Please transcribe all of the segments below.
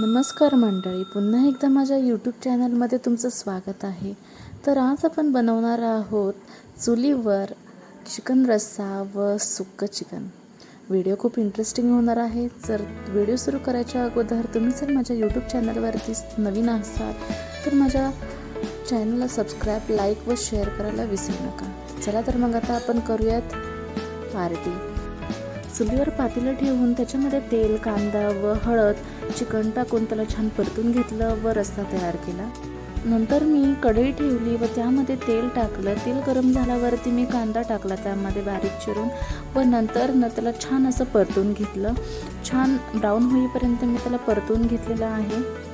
नमस्कार मंडळी पुन्हा एकदा माझ्या यूट्यूब चॅनलमध्ये तुमचं स्वागत आहे. तर आज आपण बनवणार आहोत चुलीवर चिकन रस्सा व सुक्क चिकन. व्हिडिओ खूप इंटरेस्टिंग होणार आहे. जर व्हिडिओ सुरू करायच्या अगोदर तुम्ही जर माझ्या यूट्यूब चॅनलवरती नवीन असाल तर माझ्या चॅनलला सबस्क्राईब लाईक व शेअर करायला विसरू नका. चला तर मग आता आपण करूयात पार्टी. चुलीवर पातेलं ठेवून त्याच्यामध्ये तेल कांदा व हळद चिकन टाकून त्याला छान परतून घेतलं व रस्सा तयार केला. नंतर मी कढई ठेवली व त्यामध्ये तेल टाकलं. तेल गरम झाल्यावरती मी कांदा टाकला. त्यामध्ये बारीक चिरून व नंतर न त्याला छान असं परतून घेतलं. छान ब्राऊन होईपर्यंत मी त्याला परतून घेतलेलं आहे.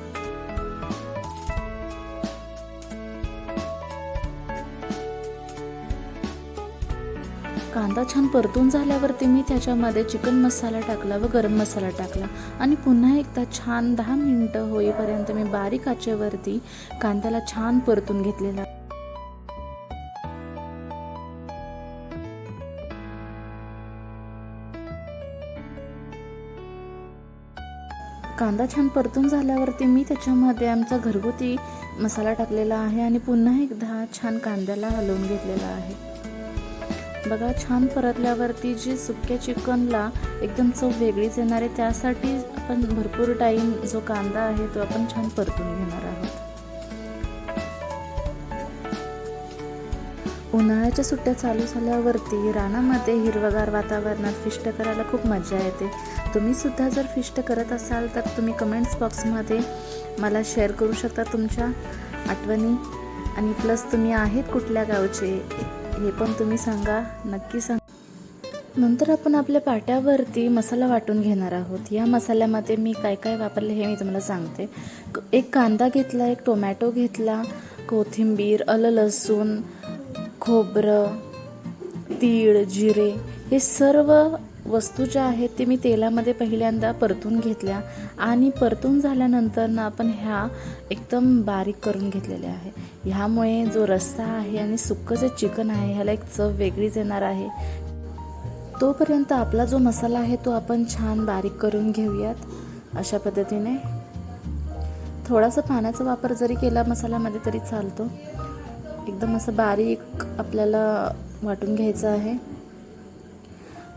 कांदा छान परतून झाल्यावरती मी त्याच्यामध्ये चिकन मसाला टाकला व गरम मसाला टाकला. आणि पुन्हा एकदा छान दहा मिनटं होईपर्यंत मी बारीक आचेवरती कांद्याला छान परतून घेतलेला. कांदा छान परतून झाल्यावरती मी त्याच्यामध्ये आमचा घरगुती मसाला टाकलेला आहे आणि पुन्हा एकदा छान कांद्याला हलवून घेतलेला आहे. बघा छान परतल्यावरती जी सुक्या चिकनला एकदम चव वेगळीच येणार आहे त्यासाठी आपण भरपूर टाईम जो कांदा आहे तो आपण छान परतून घेणार आहोत. उन्हाळ्याच्या सुट्ट्या चालू झाल्यावरती रानामध्ये हिरवगार वातावरणात फिष्ट करायला खूप मजा येते. तुम्ही सुद्धा जर फिष्ट करत असाल तर तुम्ही कमेंट्स बॉक्समध्ये मला शेअर करू शकता तुमच्या आठवणी. आणि प्लस तुम्ही आहेत कुठल्या गावचे? हे पण तुम्ही सांगा नक्की सांगा. नंतर आपण आपल्या पाट्यावरती मसाला वाटून घेणार आहोत. या मसाल्यामध्ये मी काय काय वापरले हे मी तुम्हाला सांगते. क- एक कांदा घेतला एक टोमॅटो घेतला कोथिंबीर आलं लसूण खोबरं तीळ जिरे हे सर्व वस्तू ज्या आहेत ते मी तेलामध्ये पहिल्यांदा परतून घेतल्या आणि परतून झाल्यानंतर ना आपण ह्या एकदम बारीक करून घेतलेल्या आहे. ह्यामुळे जो रस्सा आहे आणि सुक्कं जे चिकन आहे ह्याला एक चव वेगळीच येणार आहे. तोपर्यंत आपला जो मसाला आहे तो आपण छान बारीक करून घेऊयात. अशा पद्धतीने. थोडासा पाण्याचा वापर जरी केला मसाल्यामध्ये तरी चालतो. एकदम असं बारीक आपल्याला वाटून घ्यायचं आहे.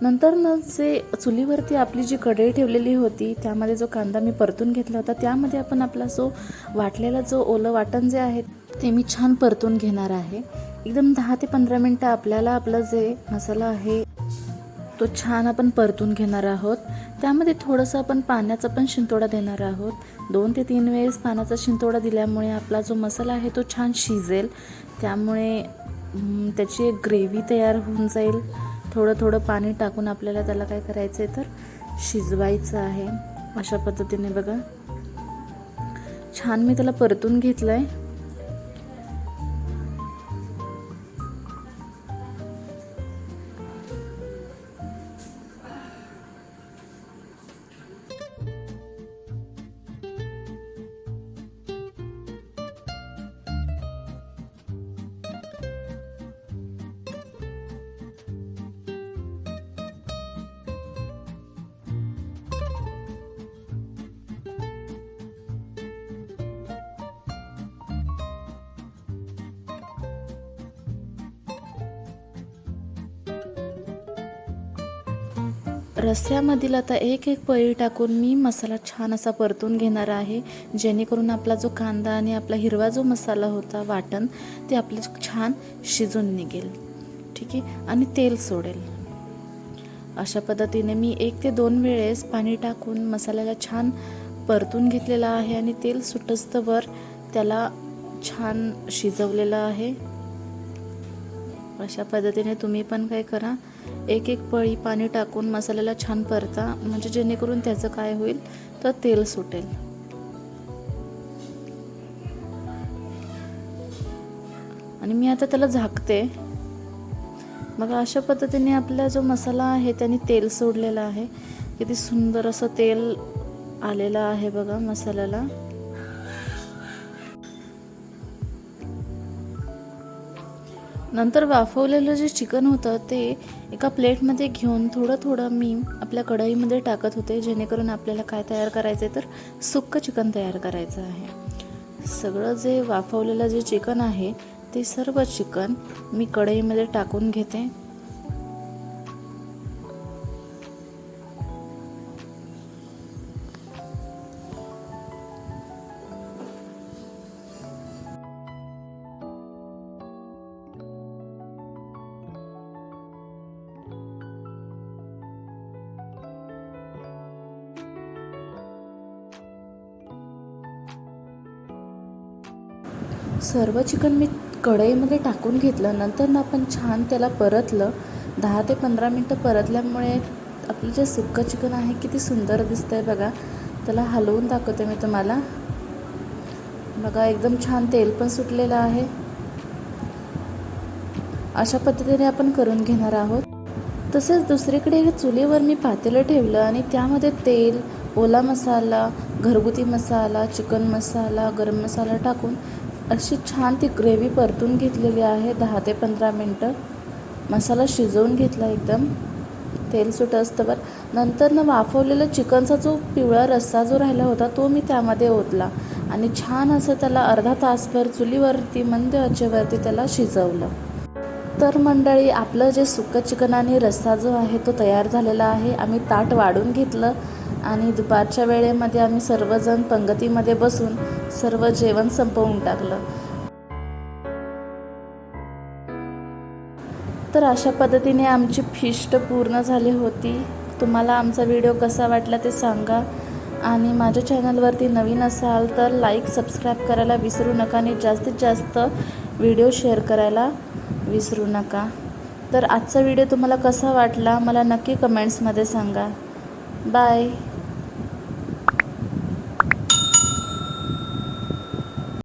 नंतर न जे चुलीवरती आपली जी कढई ठेवलेली होती त्यामध्ये जो कांदा मी परतून घेतला होता त्यामध्ये आपण आपला जो वाटलेला जो ओलं वाटण जे आहे ते मी छान परतून घेणार आहे. एकदम दहा ते पंधरा मिनटं आपल्याला आपलं जे मसाला आहे तो छान आपण परतून घेणार आहोत. त्यामध्ये थोडंसं आपण पाण्याचा पण शिंतोडा देणार आहोत. दोन ते तीन वेळेस पाण्याचा शिंतोडा दिल्यामुळे आपला जो मसाला आहे तो छान शिजेल. त्यामुळे त्याची एक ग्रेव्ही तयार होऊन जाईल. थोडं थोडं पाणी टाकून आपल्याला त्याला काय करायचं आहे तर शिजवायचं आहे. अशा पद्धतीने बघा. छान मी त्याला परतून घेतलं आहे रस्स्यामधील आता एक एक पळी टाकून मी मसाला छान असा परतून घेणार आहे. जेणेकरून आपला जो कांदा आणि आपला हिरवा जो मसाला होता वाटण ते आपले छान शिजून निघेल. ठीक आहे? आणि तेल सोडेल. अशा पद्धतीने मी एक ते दोन वेळेस पाणी टाकून मसाल्याला छान परतून घेतलेला आहे आणि तेल सुटस्तवर त्याला छान शिजवलेलं आहे. अशा पद्धतीने तुम्ही पण काय करा. एक एक पळी पाणी टाकून मसाल्याला छान परता. म्हणजे जेणेकरून त्याचं काय होईल? तर तेल सुटेल. आणि मी आता त्याला झाकते. मग अशा पद्धतीने आपला जो मसाला आहे त्याने तेल सोडलेला आहे. किती सुंदर असं तेल आलेलं आहे बघा मसाल्याला. नंतर वाफवलेलं जे चिकन होतं ते एका प्लेटमध्ये घेऊन थोडं थोडं मी आपल्या कढईमध्ये टाकत होते जेणेकरून आपल्याला काय तयार करायचं आहे तर सुक्कं चिकन तयार करायचं आहे. सगळं जे वाफवलेलं जे चिकन आहे ते सर्व चिकन मी कढईमध्ये टाकून घेते. सर्व चिकन मी कढईमध्ये टाकून घेतलं. नंतर ना आपण छान त्याला परतलं. दहा ते पंधरा मिनटं परतल्यामुळे आपलं जे सुक्कं चिकन आहे किती सुंदर दिसतंय बघा. त्याला हलवून दाखवते मी तुम्हाला. बघा एकदम छान तेल पण सुटलेलं आहे. अशा पद्धतीने आपण करून घेणार आहोत. तसेच दुसरीकडे चुलीवर मी पातेलं ठेवलं आणि त्यामध्ये तेल ओला मसाला घरगुती मसाला चिकन मसाला गरम मसाला टाकून अशी छान ती ग्रेव्ही परतून घेतलेली आहे. दहा ते पंधरा मिनटं. मसाला शिजवून घेतला एकदम. तेल सुट असतं बरं नंतर ना वाफवलेलं चिकनचा जो पिवळा रस्सा जो राहिला होता तो मी त्यामध्ये ओतला. आणि छान असं त्याला अर्धा तासभर चुलीवरती मंद आचेवरती त्याला शिजवलं. तर मंडळी आपलं जे सुकं चिकन आणि रस्सा जो आहे तो तयार झालेला आहे. आम्ही ताट वाढून घेतलं. आणि दुपारच्या वेळेमध्ये आम्ही सर्वजण पंगतीमध्ये बसून सर्व जेवण संपवून टाकलं. तर अशा पद्धतीने आमची फिस्ट पूर्ण झाली होती. तुम्हाला आमचा व्हिडिओ कसा वाटला ते सांगा. आणि माझ्या चॅनलवरती नवीन असाल तर लाईक सबस्क्राईब करायला विसरू नका आणि जास्तीत जास्त व्हिडिओ शेअर करायला विसरू नका. तर आजचा व्हिडिओ तुम्हाला कसा वाटला मला नक्की कमेंट्समध्ये सांगा. बाय